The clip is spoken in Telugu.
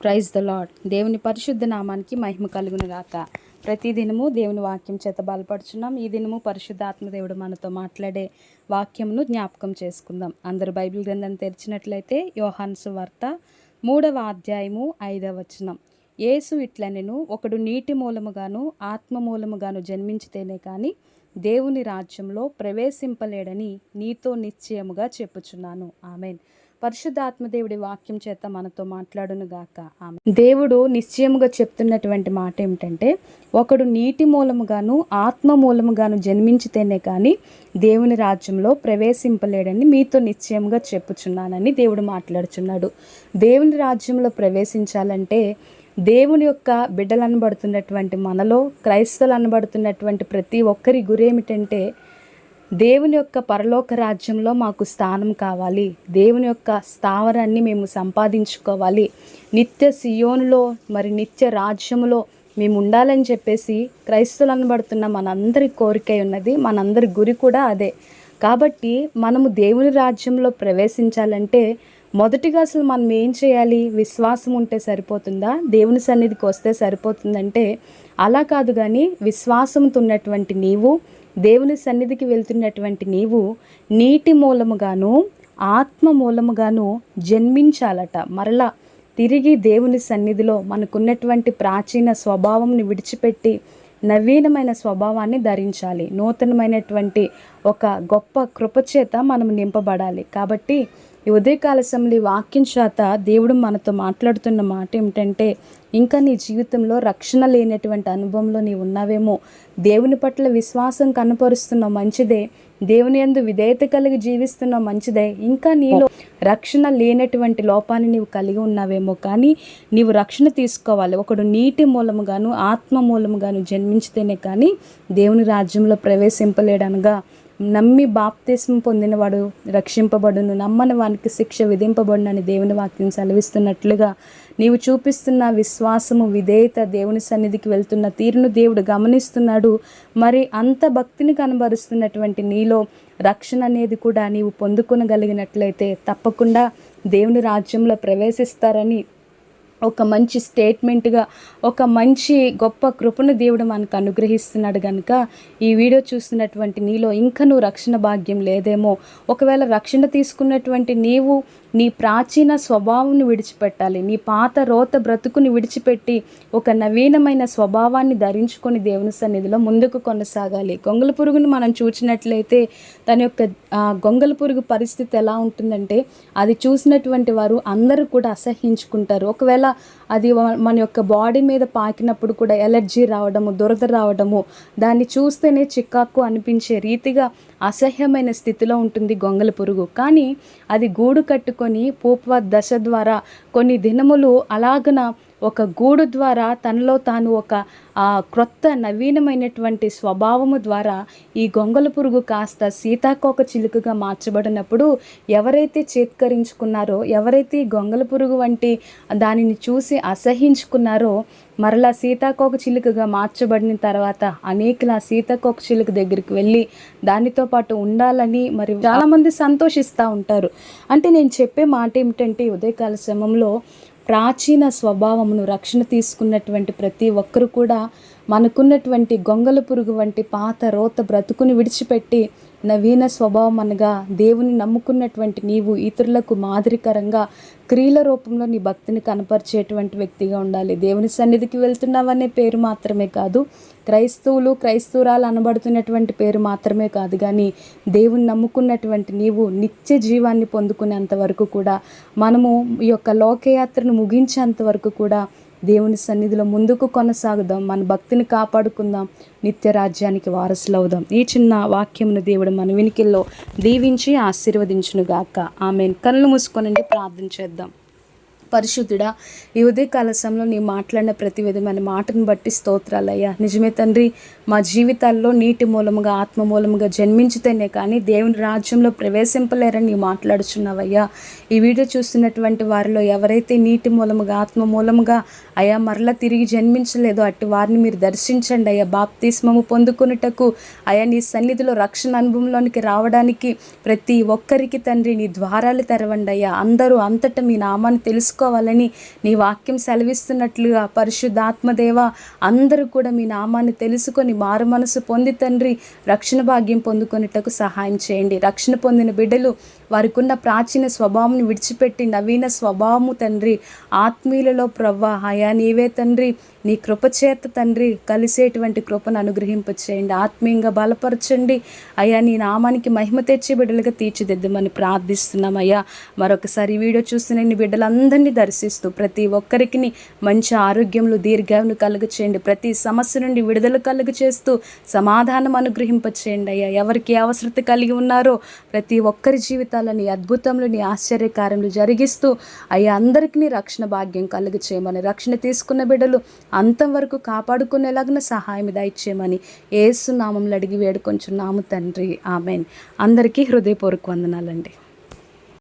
ప్రైజ్ ద లాడ్ దేవుని పరిశుద్ధ నామానికి మహిమ కలుగును గాక. ప్రతి దినము దేవుని వాక్యం చేత బలపడుచున్నాం ఈ దినము పరిశుద్ధాత్మ దేవుడు మనతో మాట్లాడే వాక్యంను జ్ఞాపకం చేసుకుందాం. అందరు బైబిల్ గ్రంథం తెరిచినట్లయితే యోహాన్సు వార్త మూడవ అధ్యాయము ఐదవ వచనం. యేసు ఇట్లనెను ఒకడు నీటి మూలముగాను ఆత్మ మూలముగాను జన్మించితేనే కానీ దేవుని రాజ్యంలో ప్రవేశింపలేడని నీతో నిశ్చయముగా చెప్పుచున్నాను. ఆమెన్. పరిశుద్ధాత్మదేవుడి వాక్యం చేత మనతో మాట్లాడును గాక. ఆమె దేవుడు నిశ్చయముగా చెప్తున్నటువంటి మాట ఏమిటంటే ఒకడు నీటి మూలముగాను ఆత్మ మూలముగాను జన్మించితేనే కానీ దేవుని రాజ్యంలో ప్రవేశింపలేడని మీతో నిశ్చయముగా చెప్పుచున్నానని దేవుడు మాట్లాడుచున్నాడు. దేవుని రాజ్యంలో ప్రవేశించాలంటే దేవుని యొక్క బిడ్డలు అనబడుతున్నటువంటి మనలో క్రైస్తవులు అనబడుతున్నటువంటి ప్రతి ఒక్కరి గురేమిటంటే దేవుని యొక్క పరలోక రాజ్యంలో మాకు స్థానం కావాలి. దేవుని యొక్క స్థావరాన్ని మేము సంపాదించుకోవాలి. నిత్య సియోనులో మరి నిత్య రాజ్యములో మేము ఉండాలని చెప్పేసి క్రైస్తవులు అనబడుతున్న మనందరి కోరిక ఉన్నది. మనందరి గురి కూడా అదే. కాబట్టి మనము దేవుని రాజ్యంలో ప్రవేశించాలంటే మొదటిగా అసలు మనం ఏం చేయాలి? విశ్వాసం ఉంటే సరిపోతుందా? దేవుని సన్నిధికి వస్తే సరిపోతుందంటే అలా కాదు కానీ విశ్వాసంతో ఉన్నటువంటి నీవు దేవుని సన్నిధికి వెళ్తున్నటువంటి నీవు నీటి మూలముగాను ఆత్మ మూలముగాను జన్మించాలట. మరలా తిరిగి దేవుని సన్నిధిలో మనకున్నటువంటి ప్రాచీన స్వభావంని విడిచిపెట్టి నవీనమైన స్వభావాన్ని ధరించాలి. నూతనమైనటువంటి ఒక గొప్ప కృపచేత మనం నింపబడాలి. కాబట్టి ఈ ఉదయకాల సమయంలో వాక్యం చేత దేవుడు మనతో మాట్లాడుతున్న మాట ఏమిటంటే ఇంకా నీ జీవితంలో రక్షణ లేనటువంటి అనుభవంలో నీవు ఉన్నావేమో దేవుని పట్ల విశ్వాసం కనపరుస్తున్న మంచిదే దేవుని యందు విధేయత కలిగి జీవిస్తున్న మంచిదే ఇంకా నీలో రక్షణ లేనటువంటి లోపాన్ని నీవు కలిగి ఉన్నావేమో కానీ నీవు రక్షణ తీసుకోవాలి. ఒకడు నీటి మూలముగాను ఆత్మ మూలముగాను జన్మించితేనే కానీ దేవుని రాజ్యంలో ప్రవేశింపలేడనగా నమ్మి బాప్తిస్మ పొందినవాడు రక్షింపబడును నమ్మని వానికి శిక్ష విధింపబడునని దేవుని వాక్యం సెలవిస్తున్నట్లుగా నీవు చూపిస్తున్న విశ్వాసము విధేయత దేవుని సన్నిధికి వెళ్తున్న తీరును దేవుడు గమనిస్తున్నాడు. మరి అంత భక్తిని కనబరుస్తున్నటువంటి నీలో రక్షణ అనేది కూడా నీవు పొందుకొనగలిగినట్లయితే తప్పకుండా దేవుని రాజ్యంలో ప్రవేశిస్తారని ఒక మంచి స్టేట్మెంట్గా ఒక మంచి గొప్ప కృపను దేవుడు మనకు అనుగ్రహిస్తున్నాడు కనుక ఈ వీడియో చూస్తున్నటువంటి నీలో ఇంకా నువ్వు రక్షణ భాగ్యం లేదేమో. ఒకవేళ రక్షణ తీసుకున్నటువంటి నీవు నీ ప్రాచీన స్వభావాన్ని విడిచిపెట్టాలి. నీ పాత రోత బ్రతుకుని విడిచిపెట్టి ఒక నవీనమైన స్వభావాన్ని ధరించుకొని దేవుని సన్నిధిలో ముందుకు కొనసాగాలి. గొంగల పురుగును మనం చూసినట్లయితే తన యొక్క గొంగల పురుగు పరిస్థితి ఎలా ఉంటుందంటే అది చూసినటువంటి వారు అందరూ కూడా అసహించుకుంటారు ఒకవేళ అది మన యొక్క బాడీ మీద పాకినప్పుడు కూడా ఎలర్జీ రావడము దురద రావడము దాన్ని చూస్తేనే చిక్కాకు అనిపించే రీతిగా అసహ్యమైన స్థితిలో ఉంటుంది గొంగల పురుగు. కానీ అది గూడు కట్టుకొని పూప దశ ద్వారా కొన్ని దినములు అలాగన ఒక గూడు ద్వారా తనలో తాను ఒక ఆ, క్రొత్త నవీనమైనటువంటి స్వభావము ద్వారా ఈ గొంగల పురుగు కాస్త సీతాకోక చిలుకగా మార్చబడినప్పుడు ఎవరైతే చేత్కరించుకున్నారో ఎవరైతే గొంగల పురుగు వంటి దానిని చూసి అసహించుకున్నారో మరలా సీతాకోక చిలుకగా మార్చబడిన తర్వాత అనేకులు ఆ సీతాకోక చిలుక దగ్గరికి వెళ్ళి దానితో పాటు ఉండాలని మరి చాలామంది సంతోషిస్తూ ఉంటారు. అంటే నేను చెప్పే మాట ఏమిటంటే ఉదయకాల సమయంలో ప్రాచీన స్వభావమును రక్షణ తీసుకున్నటువంటి ప్రతి ఒక్కరు కూడా మనకున్నటువంటి గొంగల పురుగు వంటి పాత రోత బ్రతుకుని విడిచిపెట్టి నవీన స్వభావం అనగా దేవుని నమ్ముకున్నటువంటి నీవు ఇతరులకు మాదిరికరంగా క్రియల రూపంలో నీ భక్తిని కనపరిచేటువంటి వ్యక్తిగా ఉండాలి. దేవుని సన్నిధికి వెళ్తున్నావనే పేరు మాత్రమే కాదు క్రైస్తవులు క్రైస్తవురాలు అనబడుతున్నటువంటి పేరు మాత్రమే కాదు కానీ దేవుని నమ్ముకున్నటువంటి నీవు నిత్య జీవాన్ని పొందుకునేంత వరకు కూడా మనము ఈ యొక్క లోకయాత్రను ముగించేంత వరకు కూడా దేవుని సన్నిధిలో ముందుకు కొనసాగుదాం. మన భక్తిని కాపాడుకుందాం. నిత్య రాజ్యానికి వారసులవుదాం. ఈ చిన్న వాక్యమును దేవుడు మన వినికిల్లో దీవించి ఆశీర్వదించునుగాక. ఆమె కళ్ళు మూసుకొనండి ప్రార్థన చేద్దాం. పరిశుద్ధుడా. ఈ ఉదయకాల సమయంలో నీ మాట్లాడిన ప్రతి విధమైన మాటను బట్టి స్తోత్రాలయ్యా. నిజమే తండ్రి మా జీవితాల్లో నీటి మూలముగా ఆత్మ మూలముగా జన్మించితేనే కానీ దేవుని రాజ్యంలో ప్రవేశింపలేరని నీ మాట్లాడుచున్నావయ్యా. ఈ వీడియో చూస్తున్నటువంటి వారిలో ఎవరైతే నీటి మూలముగా ఆత్మ మూలముగా అయా మరలా తిరిగి జన్మించలేదో అట్టి వారిని మీరు దర్శించండి అయ్యా. బాప్తిస్మము పొందుకొనుటకు అయా నీ సన్నిధిలో రక్షణ అనుభవంలోనికి రావడానికి ప్రతి ఒక్కరికి తండ్రి నీ ద్వారాలు తెరవండి అయ్యా. అందరూ అంతటా మీ నామాన్ని తెలుసుకు తెలుసుకోవాలని నీ వాక్యం సెలవిస్తున్నట్లుగా పరిశుద్ధాత్మదేవ అందరూ కూడా మీ నామాన్ని తెలుసుకొని మారు మనసు పొంది తండ్రి రక్షణ భాగ్యం పొందుకొనిటకు సహాయం చేయండి. రక్షణ పొందిన బిడ్డలు వారికి ఉన్న ప్రాచీన స్వభావం విడిచిపెట్టి నవీన స్వభావము తండ్రి. ఆత్మీయులలో ప్రవ్వా అయా నీవే తండ్రి. నీ కృపచేత తండ్రి కలిసేటువంటి కృపను అనుగ్రహింపచేయండి ఆత్మీయంగా బలపరచండి. అయ్యా నీ నామానికి మహిమ తెచ్చి బిడ్డలుగా తీర్చిదిద్దమని ప్రార్థిస్తున్నాం అయ్యా. మరొకసారి ఈ వీడియో చూస్తున్న నీ బిడ్డలందరినీ దర్శిస్తూ ప్రతి ఒక్కరికి మంచి ఆరోగ్యంలో దీర్ఘాలను కలుగ చేయండి. ప్రతి సమస్య నుండి విడుదల కలుగ చేస్తూ సమాధానం అనుగ్రహింపచేయండి అయ్యా. ఎవరికి ఏ అవసరత కలిగి ఉన్నారో ప్రతి ఒక్కరి జీవితం అద్భుతాల నీ అద్భుతములు నీ ఆశ్చర్యకార్యములు జరిగిస్తూ అయ్యా అందరికీ రక్షణ భాగ్యం కలుగు చేయమని రక్షణ తీసుకున్న బిడ్డలు అంతం వరకు కాపాడుకునేలాగిన సహాయం దయచేయమని ఏసు నామంలో అడిగి వేడుకొంచున్నాము తండ్రి. ఆమెన్. అందరికీ హృదయపూర్వక వందనాలండి.